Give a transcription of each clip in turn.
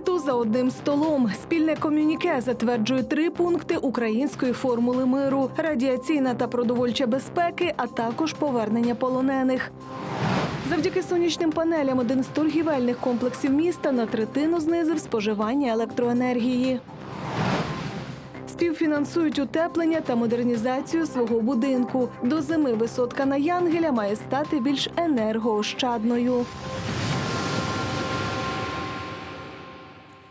світу за одним столом. Спільне комюніке затверджує три пункти української формули миру: радіаційна та продовольча безпеки, а також повернення полонених. Завдяки сонячним панелям один з торгівельних комплексів міста на третину знизив споживання електроенергії. Співфінансують утеплення та модернізацію свого будинку. До зими висотка на Янгеля має стати більш енергоощадною.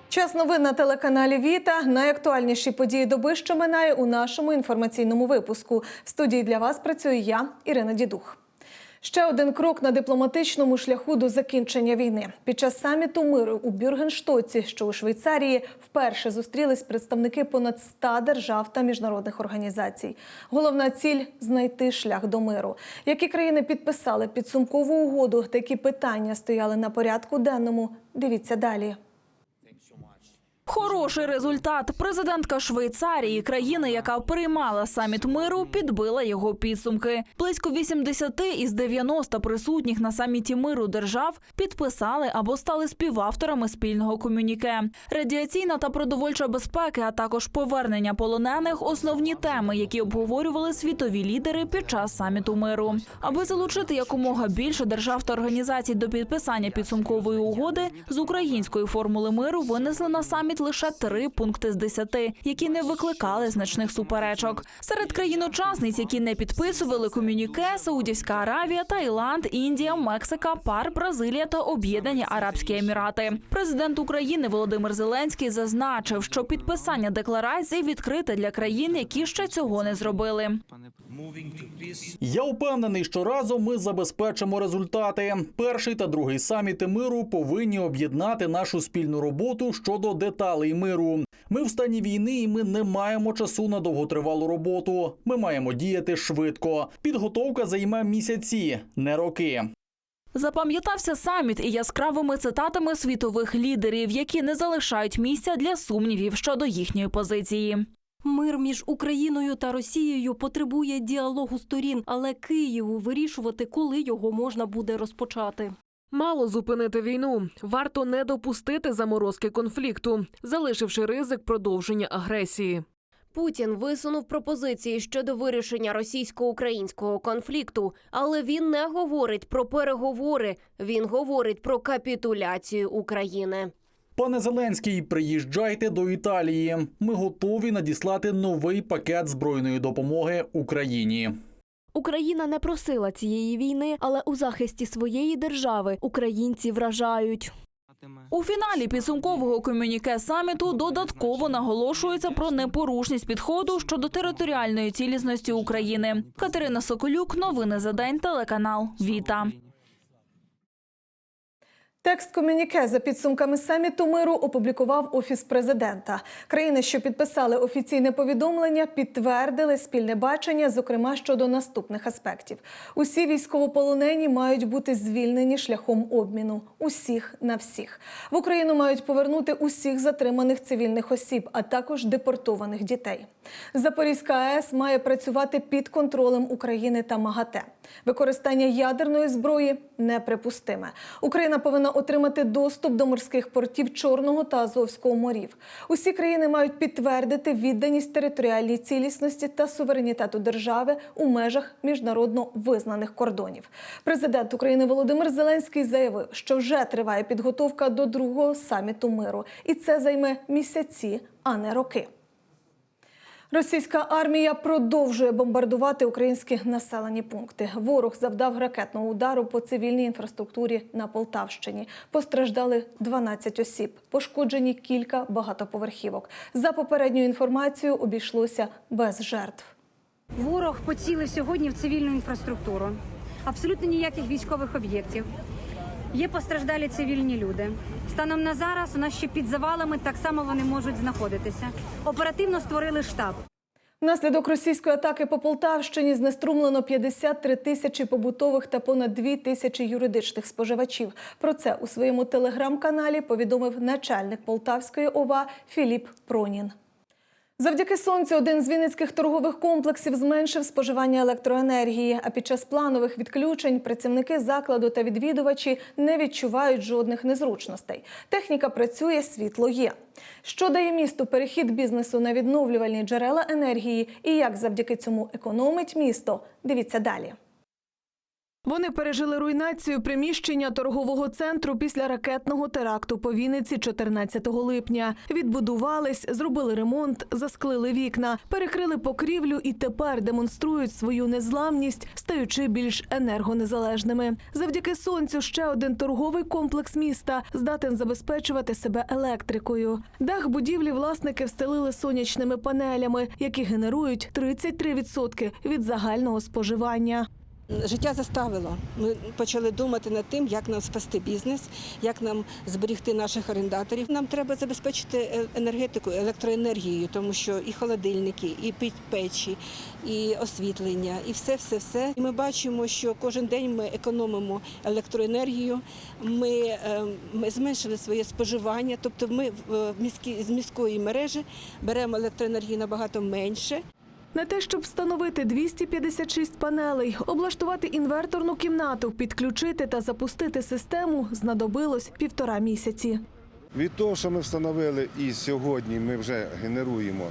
Час новин на телеканалі Віта. Найактуальніші події доби, що минає у нашому інформаційному випуску. В студії для вас працюю я, Ірина Дідух. Ще один крок на дипломатичному шляху до закінчення війни. Під час саміту миру у Бюргенштоці, що у Швейцарії, вперше зустрілись представники понад 100 держав та міжнародних організацій. Головна ціль знайти шлях до миру. Які країни підписали підсумкову угоду, такі питання стояли на порядку денному. Дивіться далі. Хороший результат. Президентка Швейцарії, країни, яка приймала саміт миру, підбила його підсумки. Близько 80 із 90 присутніх на саміті миру держав підписали або стали співавторами спільного комюніке. Радіаційна та продовольча безпека, а також повернення полонених основні теми, які обговорювали світові лідери під час саміту миру. Аби залучити якомога більше держав та організацій до підписання підсумкової угоди з української формули миру винесли на саміт лише три пункти з десяти, які не викликали значних суперечок. Серед країн-учасниць, які не підписували комюніке, Саудівська Аравія, Таїланд, Індія, Мексика, ПАР, Бразилія та Об'єднані Арабські Емірати. Президент України Володимир Зеленський зазначив, що підписання декларації відкрите для країн, які ще цього не зробили. Я впевнений, що разом ми забезпечимо результати. Перший та другий саміти миру повинні об'єднати нашу спільну роботу щодо деталей миру. Ми в стані війни, і ми не маємо часу на довготривалу роботу. Ми маємо діяти швидко. Підготовка займе місяці, не роки. Запам'ятався саміт і яскравими цитатами світових лідерів, які не залишають місця для сумнівів щодо їхньої позиції. Мир між Україною та Росією потребує діалогу сторін, але Києву вирішувати, коли його можна буде розпочати. Мало зупинити війну. Варто не допустити заморозки конфлікту, залишивши ризик продовження агресії. Путін висунув пропозиції щодо вирішення російсько-українського конфлікту, але він не говорить про переговори. Він говорить про капітуляцію України. Пане Зеленський, приїжджайте до Італії. Ми готові надіслати новий пакет збройної допомоги Україні. Україна не просила цієї війни, але у захисті своєї держави українці вражають. У фіналі підсумкового комюніке саміту додатково наголошується про непорушність підходу щодо територіальної цілісності України. Катерина Соколюк, новини за день, телеканал Віта. Текст комюніке за підсумками саміту миру опублікував офіс президента. Країни, що підписали офіційне повідомлення, підтвердили спільне бачення, зокрема щодо наступних аспектів: усі військовополонені мають бути звільнені шляхом обміну. Усіх на всіх в Україну мають повернути усіх затриманих цивільних осіб, а також депортованих дітей. Запорізька АЕС має працювати під контролем України та МАГАТЕ. Використання ядерної зброї неприпустиме. Україна повинна отримати доступ до морських портів Чорного та Азовського морів. Усі країни мають підтвердити відданість територіальній цілісності та суверенітету держави у межах міжнародно визнаних кордонів. Президент України Володимир Зеленський заявив, що вже триває підготовка до другого саміту миру, і це займе місяці, а не роки. Російська армія продовжує бомбардувати українські населені пункти. Ворог завдав ракетного удару по цивільній інфраструктурі на Полтавщині. Постраждали 12 осіб, пошкоджені кілька багатоповерхівок. За попередньою інформацією, обійшлося без жертв. Ворог поцілив сьогодні в цивільну інфраструктуру. Абсолютно ніяких військових об'єктів. Є постраждалі цивільні люди. Станом на зараз у нас ще під завалами так само вони можуть знаходитися. Оперативно створили штаб. Внаслідок російської атаки по Полтавщині знеструмлено 53 тисячі побутових та понад 2 тисячі юридичних споживачів. Про це у своєму телеграм-каналі повідомив начальник Полтавської ОВА Філіп Пронін. Завдяки сонцю один з вінницьких торгових комплексів зменшив споживання електроенергії. А під час планових відключень працівники закладу та відвідувачі не відчувають жодних незручностей. Техніка працює, світло є. Що дає місту перехід бізнесу на відновлювальні джерела енергії і як завдяки цьому економить місто? Дивіться далі. Вони пережили руйнацію приміщення торгового центру після ракетного теракту по Вінниці 14 липня. Відбудувались, зробили ремонт, засклили вікна, перекрили покрівлю і тепер демонструють свою незламність, стаючи більш енергонезалежними. Завдяки сонцю ще один торговий комплекс міста здатен забезпечувати себе електрикою. Дах будівлі власники встелили сонячними панелями, які генерують 33% від загального споживання. Життя заставило. Ми почали думати над тим, як нам спасти бізнес, як нам зберегти наших орендаторів. Нам треба забезпечити е- енергетику, електроенергією, тому що і холодильники, і печі, і освітлення, і все, все, все. Ми бачимо, що кожен день ми економимо електроенергію. Ми, е, ми зменшили своє споживання, тобто ми в в міській з міської мережі беремо електроенергії набагато менше. На те, щоб встановити 256 панелей, облаштувати інверторну кімнату, підключити та запустити систему, знадобилось півтора місяці. Від того, що ми встановили і сьогодні ми вже генеруємо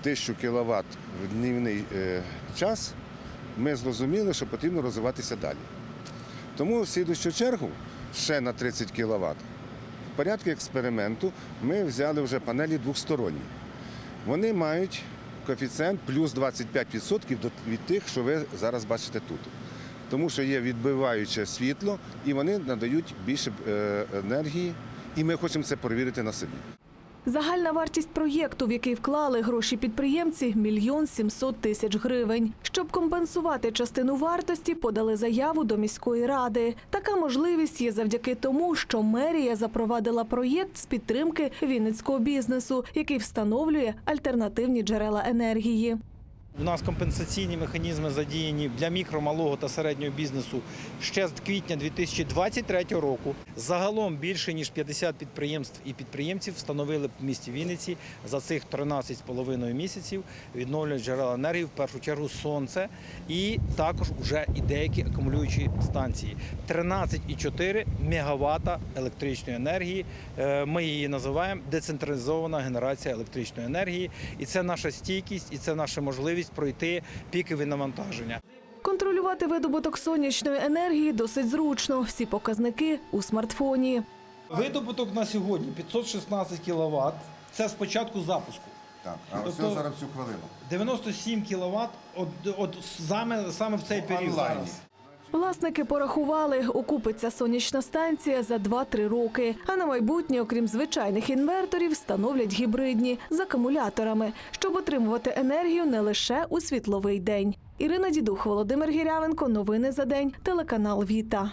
1000 кВт в днівний е, час, ми зрозуміли, що потрібно розвиватися далі. Тому в слідущу чергу ще на 30 кВт в порядку експерименту ми взяли вже панелі двосторонні. Вони мають коефіцієнт плюс 25% від тих, що ви зараз бачите тут. Тому що є відбиваюче світло і вони надають більше е, енергії, і ми хочемо це перевірити на собі. Загальна вартість проєкту, в який вклали гроші підприємці, мільйон сімсот тисяч гривень. Щоб компенсувати частину вартості, подали заяву до міської ради. Така можливість є завдяки тому, що мерія запровадила проєкт з підтримки вінницького бізнесу, який встановлює альтернативні джерела енергії. У нас компенсаційні механізми задіяні для мікро, малого та середнього бізнесу ще з квітня 2023 року. Загалом більше ніж 50 підприємств і підприємців встановили в місті Вінниці за цих 13,5 місяців відновлюють джерела енергії, в першу чергу сонце, і також вже і деякі акумулюючі станції. 13,4 мегаватта електричної енергії. Е, Ми її називаємо децентралізована генерація електричної енергії. І це наша стійкість, і це наша можливість пройти пікові навантаження. Контролювати видобуток сонячної енергії досить зручно. Всі показники у смартфоні. Видобуток на сьогодні 516 кВт. Це з початку запуску. Так, а ось Тобто- зараз цю хвилину. 97 кВт от, от саме, саме в цей період зараз. Власники порахували, окупиться сонячна станція за 2-3 роки. А на майбутнє, окрім звичайних інверторів, встановлять гібридні з акумуляторами, щоб отримувати енергію не лише у світловий день. Ірина Дідух, Володимир Гірявенко. Новини за день. Телеканал Віта.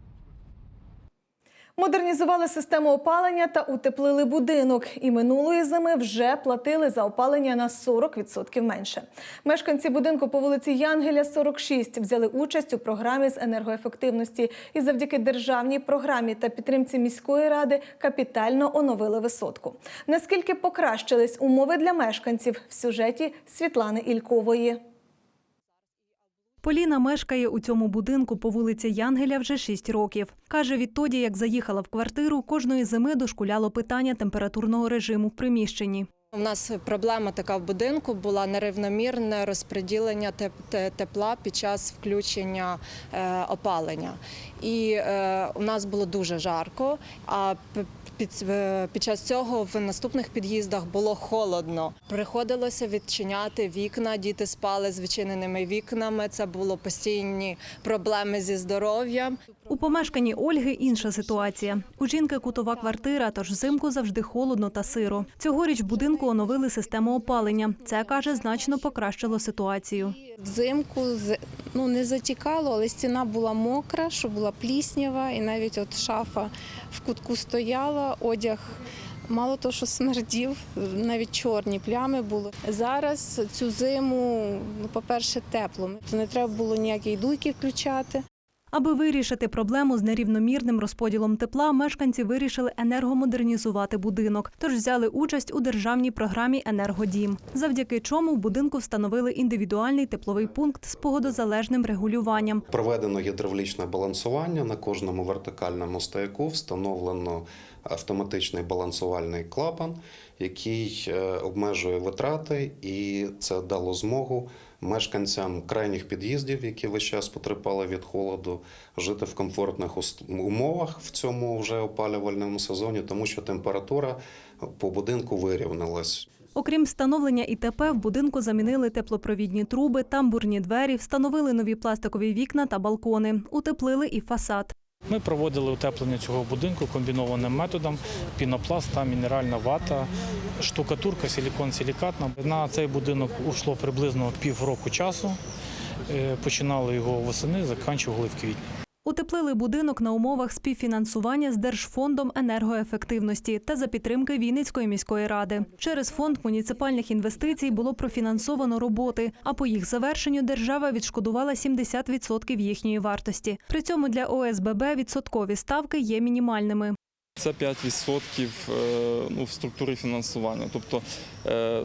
Модернізували систему опалення та утеплили будинок. І минулої зими вже платили за опалення на 40% менше. Мешканці будинку по вулиці Янгеля, 46, взяли участь у програмі з енергоефективності і завдяки державній програмі та підтримці міської ради капітально оновили висотку. Наскільки покращились умови для мешканців в сюжеті Світлани Ількової. Поліна мешкає у цьому будинку по вулиці Янгеля вже 6 років. Каже, відтоді, як заїхала в квартиру, кожної зими дошкуляло питання температурного режиму в приміщенні. У нас проблема така в будинку була нерівномірне розподілення теп- тепла під час включення е, опалення. І е, у нас було дуже жарко, а під, е, під час цього в наступних під'їздах було холодно. Приходилося відчиняти вікна, діти спали з відчиненими вікнами. Це було постійні проблеми зі здоров'ям. У помешканні Ольги інша ситуація. У жінки кутова квартира, тож взимку завжди холодно та сиро. Цьогоріч будинку оновили систему опалення. Це каже, значно покращило ситуацію. Взимку ну, не затікало, але стіна була мокра, що була пліснява, і навіть от шафа в кутку стояла, одяг. Мало того, що смердів, навіть чорні плями були. Зараз цю зиму, ну, по-перше, тепло. Не треба було ніякі дуйки включати. Аби вирішити проблему з нерівномірним розподілом тепла, мешканці вирішили енергомодернізувати будинок, тож взяли участь у державній програмі Енергодім, завдяки чому в будинку встановили індивідуальний тепловий пункт з погодозалежним регулюванням. Проведено гідравлічне балансування на кожному вертикальному стояку. Встановлено автоматичний балансувальний клапан, який е, обмежує витрати, і це дало змогу мешканцям крайніх під'їздів, які весь час потерпали від холоду, жити в комфортних умовах в цьому вже опалювальному сезоні, тому що температура по будинку вирівнялась. Окрім встановлення ІТП, в будинку замінили теплопровідні труби, тамбурні двері, встановили нові пластикові вікна та балкони, утеплили і фасад. Ми проводили утеплення цього будинку комбінованим методом: пінопласт та мінеральна вата, штукатурка, силікон, силікатна. На цей будинок ушло приблизно півроку часу. Е, Починали його восени, закінчували в квітні. Утеплили будинок на умовах співфінансування з Держфондом енергоефективності та за підтримки Вінницької міської ради. Через фонд муніципальних інвестицій було профінансовано роботи, а по їх завершенню держава відшкодувала 70% їхньої вартості. При цьому для ОСББ відсоткові ставки є мінімальними. Це 5% е, ну, в структурі фінансування. Тобто е,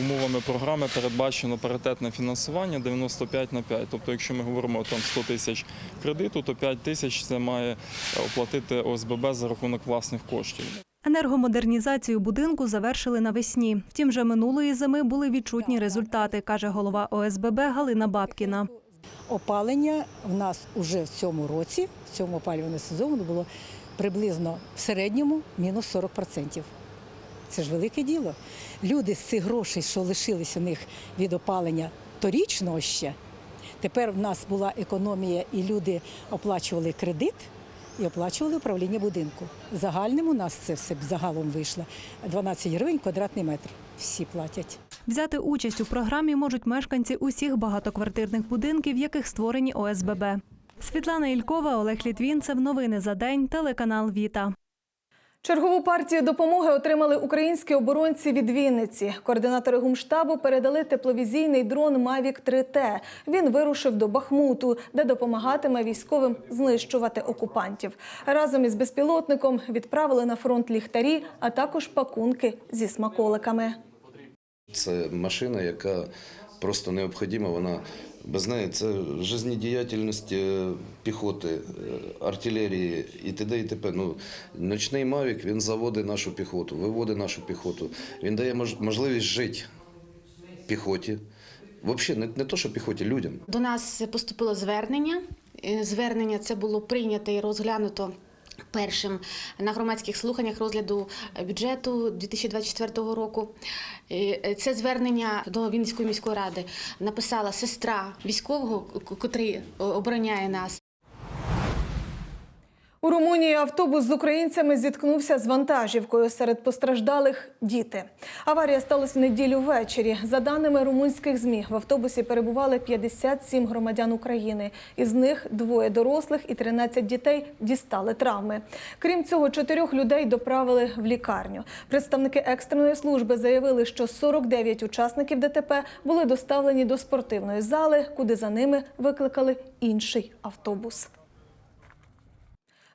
умовами програми передбачено паритетне фінансування 95 на 5. Тобто, якщо ми говоримо там 100 тисяч кредиту, то 5 тисяч це має оплатити ОСББ за рахунок власних коштів. Енергомодернізацію будинку завершили навесні. Втім, вже минулої зими були відчутні результати, каже голова ОСББ Галина Бабкіна. Опалення в нас уже в цьому році, в цьому опалювальному сезону було приблизно в середньому мінус 40%. Це ж велике діло. Люди з цих грошей, що лишились у них від опалення торічного ще, тепер в нас була економія, і люди оплачували кредит і оплачували управління будинку. Загальним у нас це все загалом вийшло 12 гривень квадратний метр. Всі платять. Взяти участь у програмі можуть мешканці усіх багатоквартирних будинків, в яких створені ОСББ. Світлана Ількова, Олег Літвінцев. Новини за день. Телеканал Віта. Чергову партію допомоги отримали українські оборонці від Вінниці. Координатори гумштабу передали тепловізійний дрон Mavic 3T. Він вирушив до Бахмуту, де допомагатиме військовим знищувати окупантів. Разом із безпілотником відправили на фронт ліхтарі, а також пакунки зі смаколиками. Це машина, яка просто необхідна. Вона без неї це жизнедіяльність е, піхоти, е, артилерії і т.д. і т.п. Ну, ночний Мавік він заводить нашу піхоту, виводить нашу піхоту. Він дає мож- можливість жити піхоті. Взагалі, не, не то, що піхоті, людям. До нас поступило звернення. Е, Звернення це було прийнято і розглянуто. Першим на громадських слуханнях розгляду бюджету 2024 року Е, це звернення до Вінницької міської ради написала сестра військового, котрий обороняє нас. У Румунії автобус з українцями зіткнувся з вантажівкою. Серед постраждалих діти. Аварія сталася в неділю ввечері. За даними румунських змі, в автобусі перебували 57 громадян України. Із них двоє дорослих і 13 дітей дістали травми. Крім цього, чотирьох людей доправили в лікарню. Представники екстреної служби заявили, що 49 учасників ДТП були доставлені до спортивної зали, куди за ними викликали інший автобус.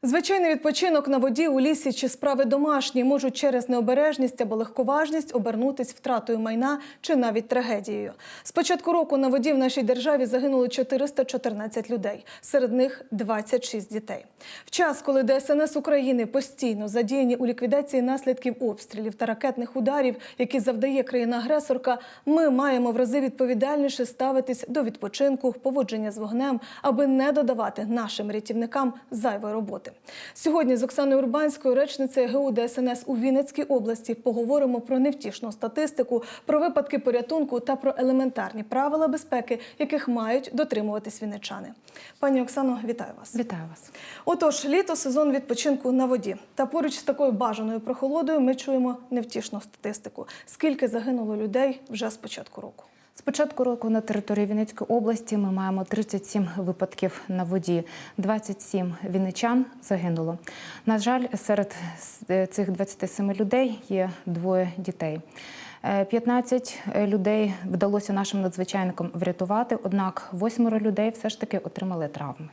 Звичайний відпочинок на воді у лісі чи справи домашні можуть через необережність або легковажність обернутись втратою майна чи навіть трагедією. З початку року на воді в нашій державі загинуло 414 людей, серед них 26 дітей. В час, коли ДСНС України постійно задіяні у ліквідації наслідків обстрілів та ракетних ударів, які завдає країна-агресорка, ми маємо в рази відповідальніше ставитись до відпочинку, поводження з вогнем, аби не додавати нашим рятівникам зайвої роботи. Сьогодні з Оксаною Урбанською, речницею ГУ ДСНС у Вінницькій області, поговоримо про невтішну статистику, про випадки порятунку та про елементарні правила безпеки, яких мають дотримуватись вінничани. Пані Оксано, вітаю вас. Вітаю вас. Отож, літо сезон відпочинку на воді. Та поруч з такою бажаною прохолодою ми чуємо невтішну статистику. Скільки загинуло людей вже з початку року? З початку року на території Вінницької області ми маємо 37 випадків на воді. 27 вінничан загинуло. На жаль, серед цих 27 людей є двоє дітей. Е, 15 людей вдалося нашим надзвичайникам врятувати, однак восьмеро людей все ж таки отримали травми.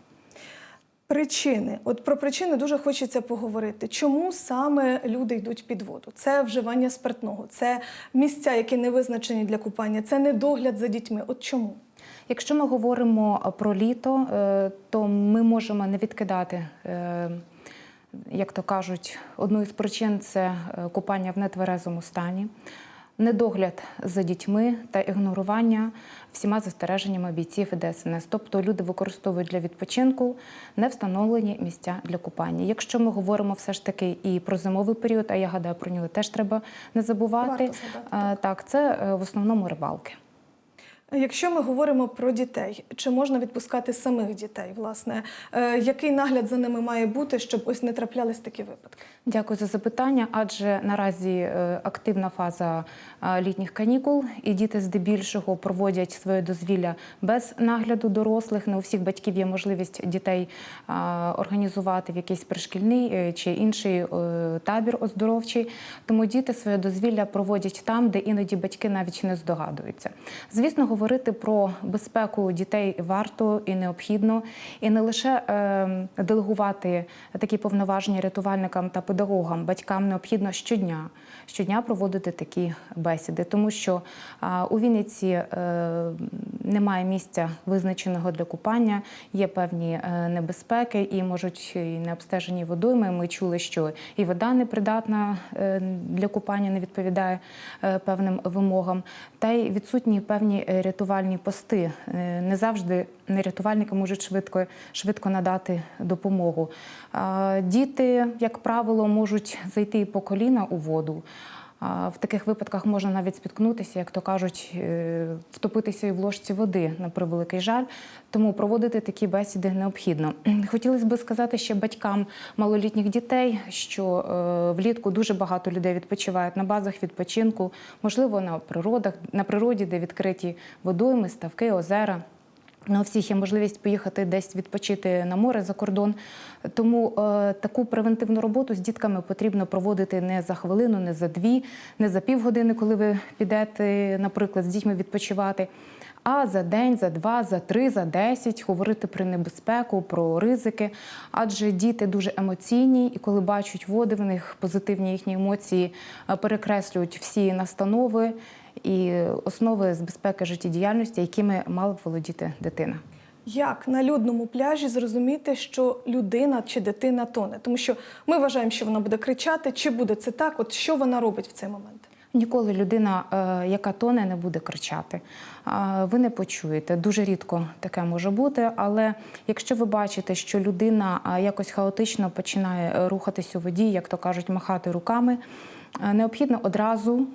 Причини. От про причини дуже хочеться поговорити. Чому саме люди йдуть під воду? Це вживання спиртного, це місця, які не визначені для купання, це недогляд за дітьми. От чому? Якщо ми говоримо про літо, е, то ми можемо не відкидати, е, як то кажуть, одну із причин це е, купання в нетверезому стані, недогляд за дітьми та ігнорування всіма застереженнями бійців і ДСНС. Тобто люди використовують для відпочинку не встановлені місця для купання. Якщо ми говоримо все ж таки і про зимовий період, а я гадаю, про нього теж треба не забувати. Варто Е, Так, це е, в основному рибалки. Якщо ми говоримо про дітей, чи можна відпускати самих дітей? Власне, Е, який нагляд за ними має бути, щоб ось не траплялись такі випадки? Дякую за запитання. Адже наразі е, активна фаза е, літніх канікул, і діти здебільшого проводять своє дозвілля без нагляду дорослих. Не у всіх батьків є можливість дітей організувати в якийсь пришкільний чи інший табір оздоровчий. Тому діти своє дозвілля проводять там, де іноді батьки навіть не здогадуються. Звісно, говорити про безпеку дітей варто і необхідно, і не лише е, делегувати такі повноваження рятувальникам та педагогам, батькам необхідно щодня. Щодня проводити такі бесіди, тому що у Вінниці е, немає місця визначеного для купання, є певні е, небезпеки і можуть і необстежені водойми. Ми чули, що і вода непридатна е, для купання, не відповідає певним вимогам, та й відсутні певні рятувальні пости. Е, Не завжди рятувальники можуть швидко, швидко надати допомогу. Діти, як правило, можуть зайти по коліна у воду. В таких випадках можна навіть спіткнутися, як то кажуть, е, втопитися і в ложці води на превеликий жаль. Тому проводити такі бесіди необхідно. Хотілося б сказати ще батькам малолітніх дітей, що е, влітку дуже багато людей відпочивають на базах відпочинку, можливо, на природах, на природі, де відкриті водойми, ставки, озера. Не у всіх є можливість поїхати десь відпочити на море за кордон. Тому е, таку превентивну роботу з дітками потрібно проводити не за хвилину, не за дві, не за півгодини, коли ви підете, наприклад, з дітьми відпочивати. А за день, за два, за три, за десять говорити про небезпеку, про ризики. Адже діти дуже емоційні, і коли бачать води, в них позитивні їхні емоції е, перекреслюють всі настанови і основи з безпеки життєдіяльності, якими мала б володіти дитина. Як на людному пляжі зрозуміти, що людина чи дитина тоне? Тому що ми вважаємо, що вона буде кричати, чи буде це так? От що вона робить в цей момент? Ніколи людина, е, яка тоне, не буде кричати. Ви не почуєте. Дуже рідко таке може бути. Але якщо ви бачите, що людина якось хаотично починає е, рухатись у воді, як то кажуть, махати руками, е, необхідно одразу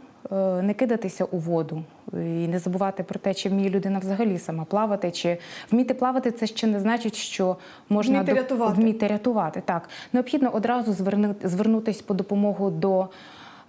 не кидатися у воду і не забувати про те, чи вміє людина взагалі сама плавати, чи вміти плавати це ще не значить, що можна Вміти до... рятувати. вміти рятувати. Так необхідно одразу звернути звернутися по допомогу до.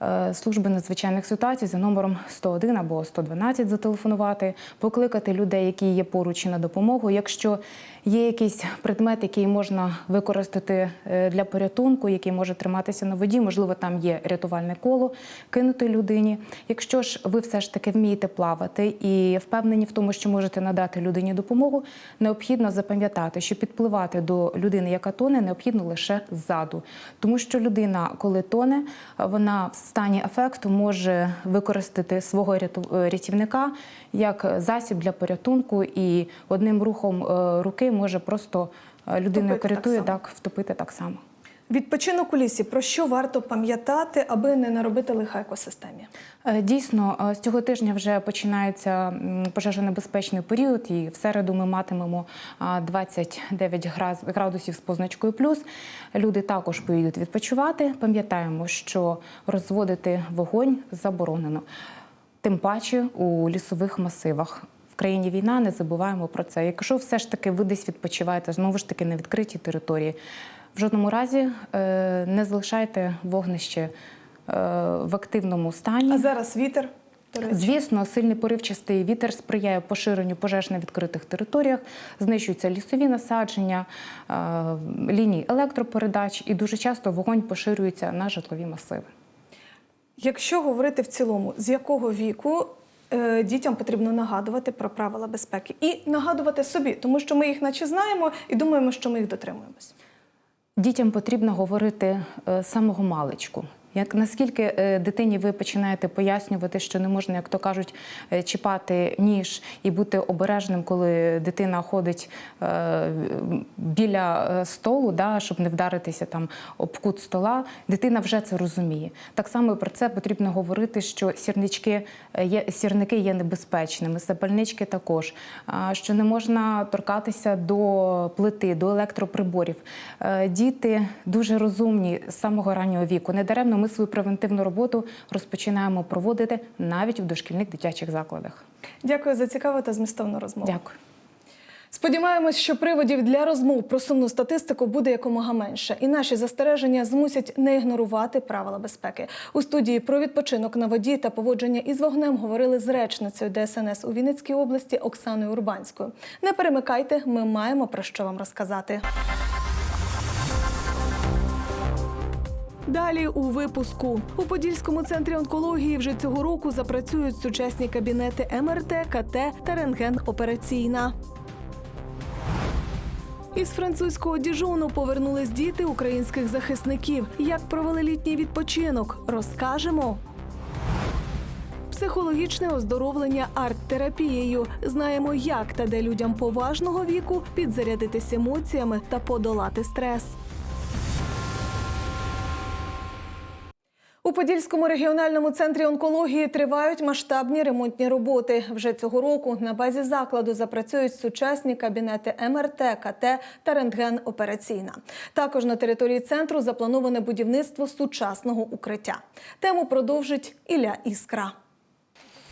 Е, Служби надзвичайних ситуацій за номером 101 або 112 зателефонувати, покликати людей, які є поруч на допомогу. Якщо є якийсь предмет, який можна використати е, для порятунку, який може триматися на воді, можливо, там є рятувальне коло, кинути людині. Якщо ж ви все ж таки вмієте плавати і впевнені в тому, що можете надати людині допомогу, необхідно запам'ятати, що підпливати до людини, яка тоне, необхідно лише ззаду. Тому що людина, коли тоне, вона стані ефекту може використати свого е, рятівника як засіб для порятунку, і одним рухом е, руки може просто е, людину, Втопити яка так рятує, так втопити так само. Відпочинок у лісі. Про що варто пам'ятати, аби не наробити лиха екосистемі? Е, Дійсно, е, з цього тижня вже починається пожежонебезпечний період, і в середу ми матимемо а, 29 граз- градусів з позначкою плюс. Люди також поїдуть відпочивати. Пам'ятаємо, що розводити вогонь заборонено, тим паче у лісових масивах. В країні війна, не забуваємо про це. Якщо все ж таки ви десь відпочиваєте, знову ж таки на відкритій території, в жодному разі е, не залишайте вогнище е, в активному стані. А зараз вітер. Звісно, сильний поривчастий вітер сприяє поширенню пожеж на відкритих територіях, знищуються лісові насадження, е, лінії електропередач, і дуже часто вогонь поширюється на житлові масиви. Якщо говорити в цілому, з якого віку дітям потрібно нагадувати про правила безпеки і нагадувати собі, тому що ми їх наче знаємо і думаємо, що ми їх дотримуємось. Дітям потрібно говорити е, самого маличку. Як наскільки е, дитині ви починаєте пояснювати, що не можна, як то кажуть, е, чіпати ніж і бути обережним, коли дитина ходить е, біля столу, да, щоб не вдаритися там об кут стола, дитина вже це розуміє. Так само про це потрібно говорити, що сірнички є сірники є небезпечними, запальнички також, що не можна торкатися до плити, до електроприборів. Діти дуже розумні з самого раннього віку. Недаремно ми свою превентивну роботу розпочинаємо проводити навіть в дошкільних дитячих закладах. Дякую за цікаву та змістовну розмову. Дякую. Сподіваємось, що приводів для розмов про сумну статистику буде якомога менше, і наші застереження змусять не ігнорувати правила безпеки. У студії про відпочинок на воді та поводження із вогнем говорили з речницею ДСНС у Вінницькій області Оксаною Урбанською. Не перемикайте, ми маємо про що вам розказати. Далі у випуску у Подільському центрі онкології вже цього року запрацюють сучасні кабінети МРТ, КТ та рентген-операційна. Із французького діжону повернулись діти українських захисників. Як провели літній відпочинок, розкажемо. Психологічне оздоровлення арт-терапією. Знаємо, як та де людям поважного віку підзарядитись емоціями та подолати стрес. У Подільському регіональному центрі онкології тривають масштабні ремонтні роботи. Вже цього року на базі закладу запрацюють сучасні кабінети МРТ, КТ та рентген-операційна. Також на території центру заплановане будівництво сучасного укриття. Тему продовжить Ілля Іскра.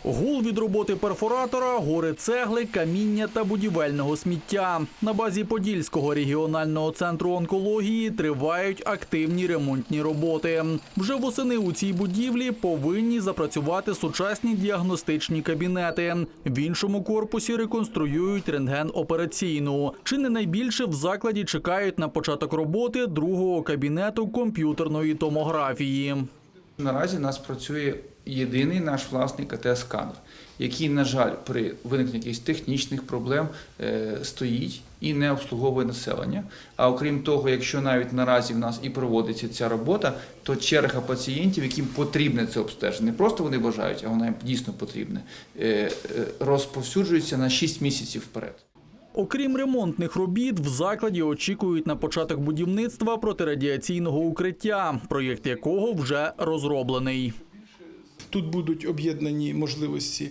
Гул від роботи перфоратора, гори цегли, каміння та будівельного сміття. На базі Подільського регіонального центру онкології тривають активні ремонтні роботи. Вже восени у цій будівлі повинні запрацювати сучасні діагностичні кабінети. В іншому корпусі реконструюють рентген-операційну. Чи не найбільше в закладі чекають на початок роботи другого кабінету комп'ютерної томографії. Наразі у нас працює єдиний наш власний КТ-сканер, який, на жаль, при виникненні якихось технічних проблем е, стоїть і не обслуговує населення. А окрім того, якщо навіть наразі в нас і проводиться ця робота, то черга пацієнтів, яким потрібне це обстеження, не просто вони бажають, а воно їм дійсно потрібне, е, е, розповсюджується на 6 місяців вперед. Окрім ремонтних робіт, в закладі очікують на початок будівництва протирадіаційного укриття, проєкт якого вже розроблений. Тут будуть об'єднані можливості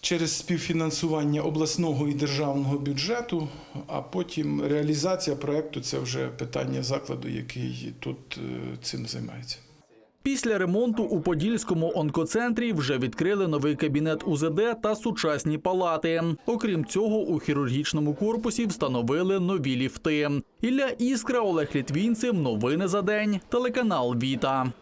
через співфінансування обласного і державного бюджету, а потім реалізація проекту це вже питання закладу, який тут е, цим займається. Після ремонту у Подільському онкоцентрі вже відкрили новий кабінет УЗД та сучасні палати. Окрім цього, у хірургічному корпусі встановили нові ліфти. Ілля Іскра, Олег Літвінцев. Новини за день. Телеканал Віта.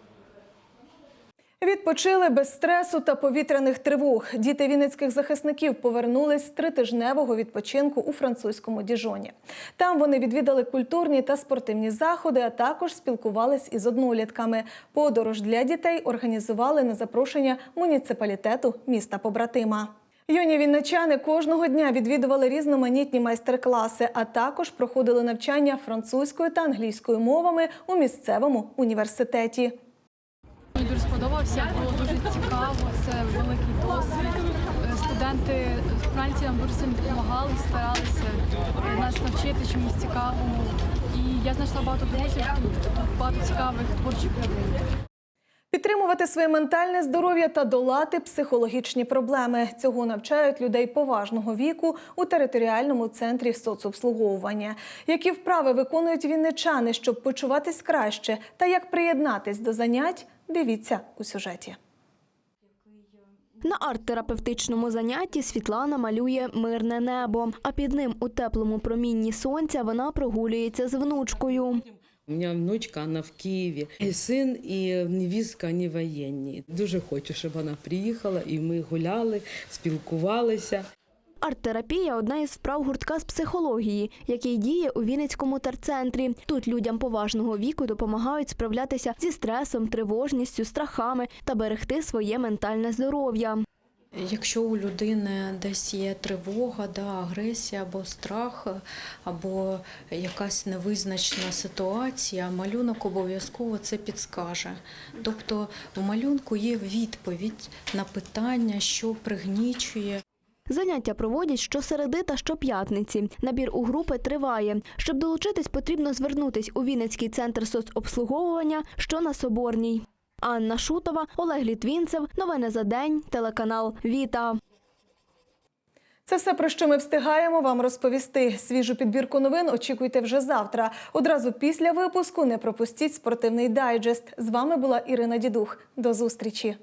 Відпочили без стресу та повітряних тривог. Діти вінницьких захисників повернулись з тритижневого відпочинку у французькому діжоні. Там вони відвідали культурні та спортивні заходи, а також спілкувались із однолітками. Подорож для дітей організували на запрошення муніципалітету міста побратима. Юні вінничани кожного дня відвідували різноманітні майстер-класи, а також проходили навчання французькою та англійською мовами у місцевому університеті. Мені дуже сподобався, було дуже цікаво. Це великий досвід. Е, Студенти Франції нам дуже сильно допомагали, старалися е, нас навчити чомусь цікавому. І я знайшла багато друзів тут, багато цікавих творчих людей. Підтримувати своє ментальне здоров'я та долати психологічні проблеми. Цього навчають людей поважного віку у територіальному центрі соцобслуговування. Які вправи виконують вінничани, щоб почуватись краще, та як приєднатись до занять, дивіться у сюжеті. На арт-терапевтичному занятті Світлана малює мирне небо, а під ним у теплому промінні сонця вона прогулюється з внучкою. У мене внучка, вона в Києві. І син і невістка, вони воєнні. Дуже хочу, щоб вона приїхала, і ми гуляли, спілкувалися. Арт-терапія одна із вправ гуртка з психології, який діє у Вінницькому терцентрі. Тут людям поважного віку допомагають справлятися зі стресом, тривожністю, страхами та берегти своє ментальне здоров'я. Якщо у людини десь є тривога, да, агресія або страх, або якась невизначена ситуація, малюнок обов'язково це підскаже. Тобто в малюнку є відповідь на питання, що пригнічує. Заняття проводять щосереди та щоп'ятниці. Набір у групи триває. Щоб долучитись, потрібно звернутись у Вінницький центр соцобслуговування, що на Соборній. Анна Шутова, Олег Літвінцев. Новини за день. Телеканал Віта. Це все про що ми встигаємо вам розповісти. Свіжу підбірку новин очікуйте вже завтра. Одразу після випуску не пропустіть спортивний дайджест. З вами була Ірина Дідух. До зустрічі.